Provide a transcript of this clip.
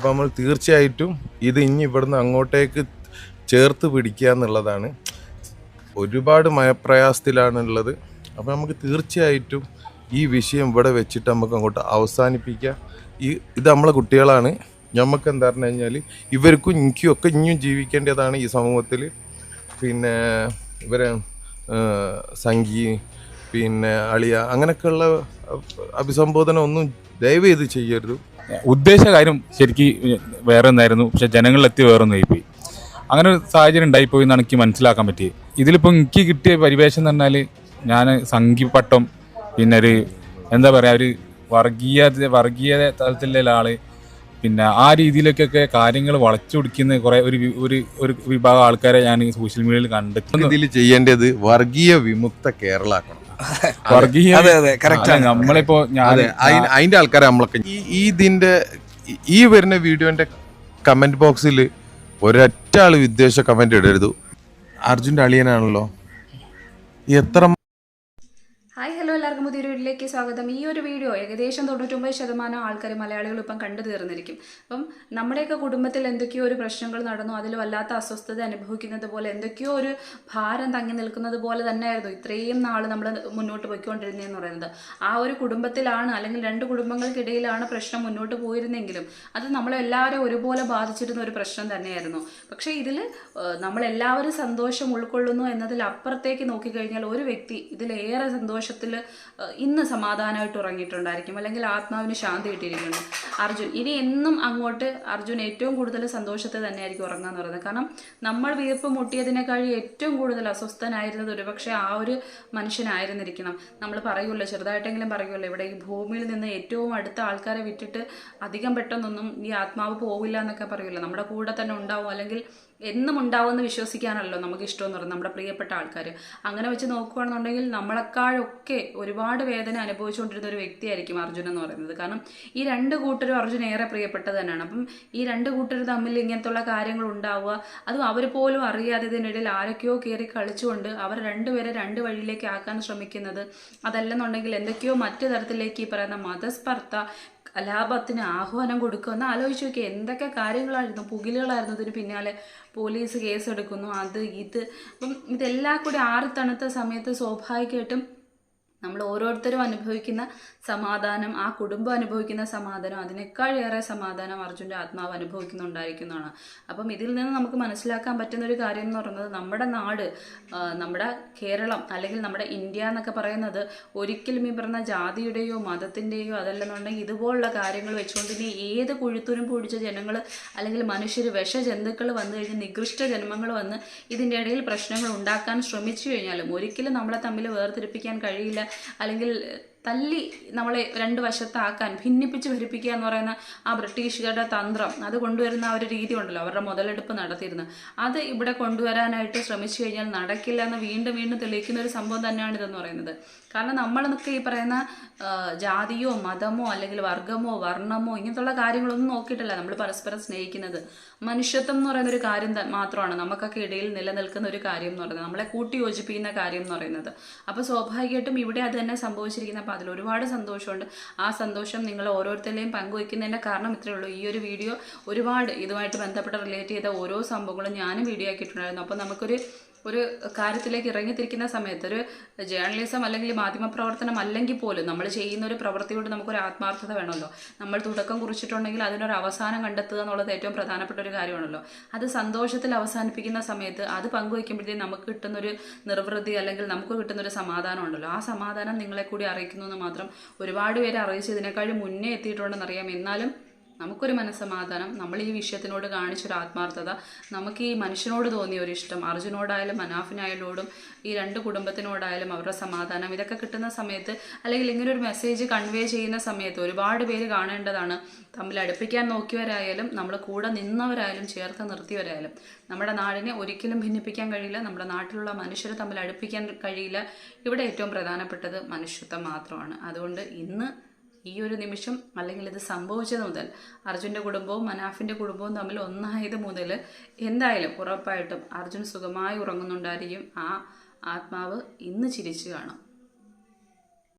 അപ്പോൾ നമ്മൾ തീർച്ചയായിട്ടും ഇത് ഇനി ഇവിടുന്ന് അങ്ങോട്ടേക്ക് ചേർത്ത് പിടിക്കുക എന്നുള്ളതാണ്. ഒരുപാട് മയപ്രയാസത്തിലാണുള്ളത്. അപ്പോൾ നമുക്ക് തീർച്ചയായിട്ടും ഈ വിഷയം ഇവിടെ വെച്ചിട്ട് നമുക്ക് അങ്ങോട്ട് അവസാനിപ്പിക്കുക ഈ ഇത് നമ്മളെ കുട്ടികളാണ്. നമുക്ക് എന്താ പറഞ്ഞു കഴിഞ്ഞാൽ ഇവർക്കും എനിക്കും ഒക്കെ ഇനിയും ജീവിക്കേണ്ടതാണ് ഈ സമൂഹത്തിൽ പിന്നെ ഇവരെ സംഗി പിന്നെ അളിയ അങ്ങനെയൊക്കെയുള്ള അഭിസംബോധന ഒന്നും ദയവ് ചെയ്ത് ചെയ്യരുത്. ഉദ്ദേശ കാര്യം ശരിക്കും വേറെ ഒന്നായിരുന്നു. പക്ഷെ ജനങ്ങളിലെത്തി വേറെ ഒന്നായി പോയി. അങ്ങനെ ഒരു സാഹചര്യം ഉണ്ടായിപ്പോയി എന്നാണ് എനിക്ക് മനസ്സിലാക്കാൻ പറ്റിയത്. ഇതിലിപ്പോൾ എനിക്ക് കിട്ടിയ പരിവേഷം എന്ന് പറഞ്ഞാൽ ഞാൻ സംഘിപ്പട്ടം പിന്നെ ഒരു എന്താ പറയുക ഒരു വർഗീയ വർഗീയ തലത്തിലുള്ള ആൾ പിന്നെ ആ രീതിയിലേക്കൊക്കെ കാര്യങ്ങൾ വളച്ചൊടിക്കുന്ന കുറെ ഒരു ഒരു ഒരു വിഭാഗം ആൾക്കാരെ ഞാൻ സോഷ്യൽ മീഡിയയിൽ കണ്ടെത്തുന്നു ഇതിൽ ചെയ്യേണ്ടത് വർഗീയ വിമുക്ത കേരള ആക്കണം വർഗീയ അതെ. അതെ കറക്റ്റ് നമ്മളിപ്പോ അതിന്റെ ആൾക്കാരെ നമ്മളൊക്കെ ഈ ഇതിന്റെ ഈ- ഈ വരുന്ന വീഡിയോന്റെ കമന്റ് ബോക്സിൽ ഒരൊറ്റ ആൾ വിദ്വേഷ കമന്റ് ഇടരുത്. അർജുന്റെ അളിയനാണല്ലോ. എത്ര ഹായ് ഹലോ എല്ലാവർക്കും പുതിയൊരു വീഡിയോയിലേക്ക് സ്വാഗതം. ഈ ഒരു വീഡിയോ ഏകദേശം തൊണ്ണൂറ്റൊമ്പത് ശതമാനം ആൾക്കാർ മലയാളികൾ ഇപ്പം കണ്ടു തീർന്നിരിക്കും. അപ്പം നമ്മുടെയൊക്കെ കുടുംബത്തിൽ എന്തൊക്കെയോ ഒരു പ്രശ്നങ്ങൾ നടന്നു അതിൽ വല്ലാത്ത അസ്വസ്ഥത അനുഭവിക്കുന്നത് പോലെ എന്തൊക്കെയോ ഒരു ഭാരം തങ്ങി നിൽക്കുന്നത് പോലെ തന്നെയായിരുന്നു ഇത്രയും നാൾ നമ്മൾ മുന്നോട്ട് പോയിക്കൊണ്ടിരുന്നതെന്ന് പറയുന്നത്. ആ ഒരു കുടുംബത്തിലാണ് അല്ലെങ്കിൽ രണ്ട് കുടുംബങ്ങൾക്കിടയിലാണ് പ്രശ്നം മുന്നോട്ട് പോയിരുന്നെങ്കിലും അത് നമ്മളെല്ലാവരും ഒരുപോലെ ബാധിച്ചിരുന്ന ഒരു പ്രശ്നം തന്നെയായിരുന്നു. പക്ഷേ ഇതിൽ നമ്മളെല്ലാവരും സന്തോഷം ഉൾക്കൊള്ളുന്നു എന്നതിൽ അപ്പുറത്തേക്ക് നോക്കിക്കഴിഞ്ഞാൽ ഒരു വ്യക്തി ഇതിലേറെ സന്തോഷത്തിൽ ഇന്ന് സമാധാനമായിട്ട് ഉറങ്ങിയിട്ടുണ്ടായിരിക്കും. അല്ലെങ്കിൽ ആത്മാവിന് ശാന്തി കിട്ടിയിരിക്കുന്നു. അർജുൻ ഇനി എന്നും അങ്ങോട്ട് അർജുൻ ഏറ്റവും കൂടുതൽ സന്തോഷത്തിൽ തന്നെയായിരിക്കും ഉറങ്ങാന്ന് പറയുന്നത്. കാരണം നമ്മൾ വീർപ്പ് മുട്ടിയതിനേക്കാൾ ഏറ്റവും കൂടുതൽ അസ്വസ്ഥനായിരുന്നത് ഒരുപക്ഷെ ആ ഒരു മനുഷ്യനായിരുന്നിരിക്കണം. നമ്മൾ പറയുമല്ലോ ചെറുതായിട്ടെങ്കിലും പറയുമല്ലോ ഇവിടെ ഈ ഭൂമിയിൽ നിന്ന് ഏറ്റവും അടുത്ത ആൾക്കാരെ വിട്ടിട്ട് അധികം പെട്ടെന്നൊന്നും ഈ ആത്മാവ് പോവില്ല എന്നൊക്കെ പറയുമല്ലോ. നമ്മുടെ കൂടെ തന്നെ ഉണ്ടാവും. അല്ലെങ്കിൽ എന്നും ഉണ്ടാവുമെന്ന് വിശ്വസിക്കാനല്ലോ നമുക്ക് ഇഷ്ടമെന്ന് പറയുന്നത് നമ്മുടെ പ്രിയപ്പെട്ട ആൾക്കാർ അങ്ങനെ വെച്ച് നോക്കുകയാണെന്നുണ്ടെങ്കിൽ നമ്മളെക്കാളൊക്കെ ഒരുപാട് വേദന അനുഭവിച്ചുകൊണ്ടിരുന്ന ഒരു വ്യക്തിയായിരിക്കും അർജുൻ എന്ന് പറയുന്നത്. കാരണം ഈ രണ്ട് കൂട്ടരും അർജുൻ ഏറെ പ്രിയപ്പെട്ടത് തന്നെയാണ്. അപ്പം ഈ രണ്ട് കൂട്ടർ തമ്മിൽ ഇങ്ങനത്തുള്ള കാര്യങ്ങൾ ഉണ്ടാവുക അതും അവർ പോലും അറിയാതെ ഇതിനിടയിൽ ആരൊക്കെയോ കയറി കളിച്ചുകൊണ്ട് അവർ രണ്ടുപേരെ രണ്ട് വഴിയിലേക്ക് ആക്കാൻ ശ്രമിക്കുന്നത് അതല്ലെന്നുണ്ടെങ്കിൽ എന്തൊക്കെയോ മറ്റു തരത്തിലേക്ക് ഈ പറയുന്ന മതസ്പർദ്ധ കലാപത്തിന് ആഹ്വാനം കൊടുക്കുക എന്ന് ആലോചിച്ച് നോക്കിയാൽ എന്തൊക്കെ കാര്യങ്ങളായിരുന്നു പുകിലുകളായിരുന്നു ഇതിന് പിന്നാലെ പോലീസ് കേസെടുക്കുന്നു അത് ഇത്. അപ്പം ഇതെല്ലാം കൂടി ആറി തണുത്ത സമയത്ത് സ്വാഭാവികമായിട്ടും നമ്മൾ ഓരോരുത്തരും അനുഭവിക്കുന്ന സമാധാനം ആ കുടുംബം അനുഭവിക്കുന്ന സമാധാനം അതിനേക്കാൾ ഏറെ സമാധാനം അർജുന്റെ ആത്മാവ് അനുഭവിക്കുന്നുണ്ടായിരിക്കുന്നതാണ്. അപ്പം ഇതിൽ നിന്ന് നമുക്ക് മനസ്സിലാക്കാൻ പറ്റുന്ന ഒരു കാര്യം എന്ന് പറയുന്നത് നമ്മുടെ നാട് നമ്മുടെ കേരളം അല്ലെങ്കിൽ നമ്മുടെ ഇന്ത്യ എന്നൊക്കെ പറയുന്നത് ഒരിക്കലും ഈ പറഞ്ഞ ജാതിയുടെയോ മതത്തിന്റെയോ അതല്ലെന്നുണ്ടെങ്കിൽ ഇതുപോലുള്ള കാര്യങ്ങൾ വെച്ചുകൊണ്ട് ഇനി ഏത് കുഴുത്തൂരും പൊടിച്ച ജനങ്ങൾ അല്ലെങ്കിൽ മനുഷ്യർ വിഷ ജന്തുക്കൾ വന്നു കഴിഞ്ഞ് നികൃഷ്ട ജന്മങ്ങൾ വന്ന് ഇതിന്റെ ഇടയിൽ പ്രശ്നങ്ങൾ ഉണ്ടാക്കാൻ ശ്രമിച്ചു കഴിഞ്ഞാലും ഒരിക്കലും നമ്മളെ തമ്മിൽ വേർതിരിപ്പിക്കാൻ കഴിയില്ല. അല്ലെങ്കിൽ തല്ലി നമ്മളെ രണ്ട് വശത്താക്കാൻ ഭിന്നിപ്പിച്ച് ഭരിപ്പിക്കുക എന്ന് പറയുന്ന ആ ബ്രിട്ടീഷുകാരുടെ തന്ത്രം അത് കൊണ്ടുവരുന്ന ആ ഒരു രീതി ഉണ്ടല്ലോ അവരുടെ മുതലെടുപ്പ് നടത്തിയിരുന്നത്. അത് ഇവിടെ കൊണ്ടുവരാനായിട്ട് ശ്രമിച്ചു കഴിഞ്ഞാൽ നടക്കില്ല എന്ന് വീണ്ടും വീണ്ടും തെളിയിക്കുന്ന ഒരു സംഭവം തന്നെയാണ് ഇതെന്ന് പറയുന്നത്. കാരണം നമ്മളൊക്കെ ഈ പറയുന്ന ജാതിയോ മതമോ അല്ലെങ്കിൽ വർഗമോ വർണമോ ഇങ്ങനത്തുള്ള കാര്യങ്ങളൊന്നും നോക്കിയിട്ടല്ല നമ്മൾ പരസ്പരം സ്നേഹിക്കുന്നത്. മനുഷ്യത്വം എന്ന് പറയുന്ന ഒരു കാര്യം മാത്രമാണ് നമുക്കൊക്കെ ഇടയിൽ നിലനിൽക്കുന്ന ഒരു കാര്യം എന്ന് പറയുന്നത്. നമ്മളെ കൂട്ടി യോജിപ്പിക്കുന്ന കാര്യം എന്ന് പറയുന്നത്. അപ്പോൾ സ്വാഭാവികമായിട്ടും ഇവിടെ അത് തന്നെ സംഭവിച്ചിരിക്കുന്ന അപ്പോൾ അതിൽ ഒരുപാട് സന്തോഷമുണ്ട്. ആ സന്തോഷം നിങ്ങൾ ഓരോരുത്തരുടെയും പങ്കുവയ്ക്കുന്നതിന്റെ കാരണം ഇത്രയേ ഉള്ളൂ. ഈ ഒരു വീഡിയോ ഒരുപാട് ഇതുമായിട്ട് ബന്ധപ്പെട്ട് റിലേറ്റ് ചെയ്ത ഓരോ സംഭവങ്ങളും ഞാനും വീഡിയോ ആക്കിയിട്ടുണ്ടായിരുന്നു. അപ്പോൾ നമുക്കൊരു ഒരു കാര്യത്തിലേക്ക് ഇറങ്ങിത്തിരിക്കുന്ന സമയത്ത് ഒരു ജേർണലിസം അല്ലെങ്കിൽ മാധ്യമപ്രവർത്തനം അല്ലെങ്കിൽ പോലും നമ്മൾ ചെയ്യുന്ന ഒരു പ്രവൃത്തിയോട് നമുക്കൊരു ആത്മാർത്ഥത വേണമല്ലോ. നമ്മൾ തുടക്കം കുറിച്ചിട്ടുണ്ടെങ്കിൽ അതിനൊരു അവസാനം കണ്ടെത്തുക എന്നുള്ളത് ഏറ്റവും പ്രധാനപ്പെട്ട ഒരു കാര്യമാണല്ലോ. അത് സന്തോഷത്തിൽ അവസാനിപ്പിക്കുന്ന സമയത്ത് അത് പങ്കുവയ്ക്കുമ്പോഴത്തേക്കും നമുക്ക് കിട്ടുന്നൊരു നിർവൃതി അല്ലെങ്കിൽ നമുക്ക് കിട്ടുന്നൊരു സമാധാനം ഉണ്ടല്ലോ. ആ സമാധാനം നിങ്ങളെ കൂടി അറിയിക്കുന്നു എന്ന് മാത്രം ഒരുപാട് പേര് അറിയിച്ചതിനേക്കാൾ മുന്നേ എത്തിയിട്ടുണ്ടെന്നറിയാം എന്നാലും നമുക്കൊരു മനസ്സമാധാനം നമ്മൾ ഈ വിഷയത്തിനോട് കാണിച്ചൊരു ആത്മാർത്ഥത നമുക്ക് ഈ മനുഷ്യനോട് തോന്നിയ ഒരു ഇഷ്ടം അർജുനോടായാലും മനാഫിനായാലോടും ഈ രണ്ട് കുടുംബത്തിനോടായാലും അവരുടെ സമാധാനം ഇതൊക്കെ കിട്ടുന്ന സമയത്ത് അല്ലെങ്കിൽ ഇങ്ങനെ ഒരു മെസ്സേജ് കൺവേ ചെയ്യുന്ന സമയത്ത് ഒരുപാട് പേര് കാണേണ്ടതാണ്. തമ്മിൽ അടുപ്പിക്കാൻ നോക്കിയവരായാലും നമ്മൾ കൂടെ നിന്നവരായാലും ചേർത്ത് നിർത്തിയവരായാലും നമ്മുടെ നാടിനെ ഒരിക്കലും ഭിന്നിപ്പിക്കാൻ കഴിയില്ല നമ്മുടെ നാട്ടിലുള്ള മനുഷ്യരെ തമ്മിൽ അടുപ്പിക്കാൻ കഴിയില്ല. ഇവിടെ ഏറ്റവും പ്രധാനപ്പെട്ടത് മനുഷ്യത്വം മാത്രമാണ്. അതുകൊണ്ട് ഇന്ന് ഈ ഒരു നിമിഷം അല്ലെങ്കിൽ ഇത് സംഭവിച്ചത് മുതൽ അർജുന്റെ കുടുംബവും മനാഫിന്റെ കുടുംബവും തമ്മിൽ ഒന്നായത് മുതൽ എന്തായാലും ഉറപ്പായിട്ടും അർജുൻ സുഖമായി ഉറങ്ങുന്നുണ്ടായിരിക്കും. ആ ആത്മാവ് ഇന്ന് ചിരിച്ചു കാണും.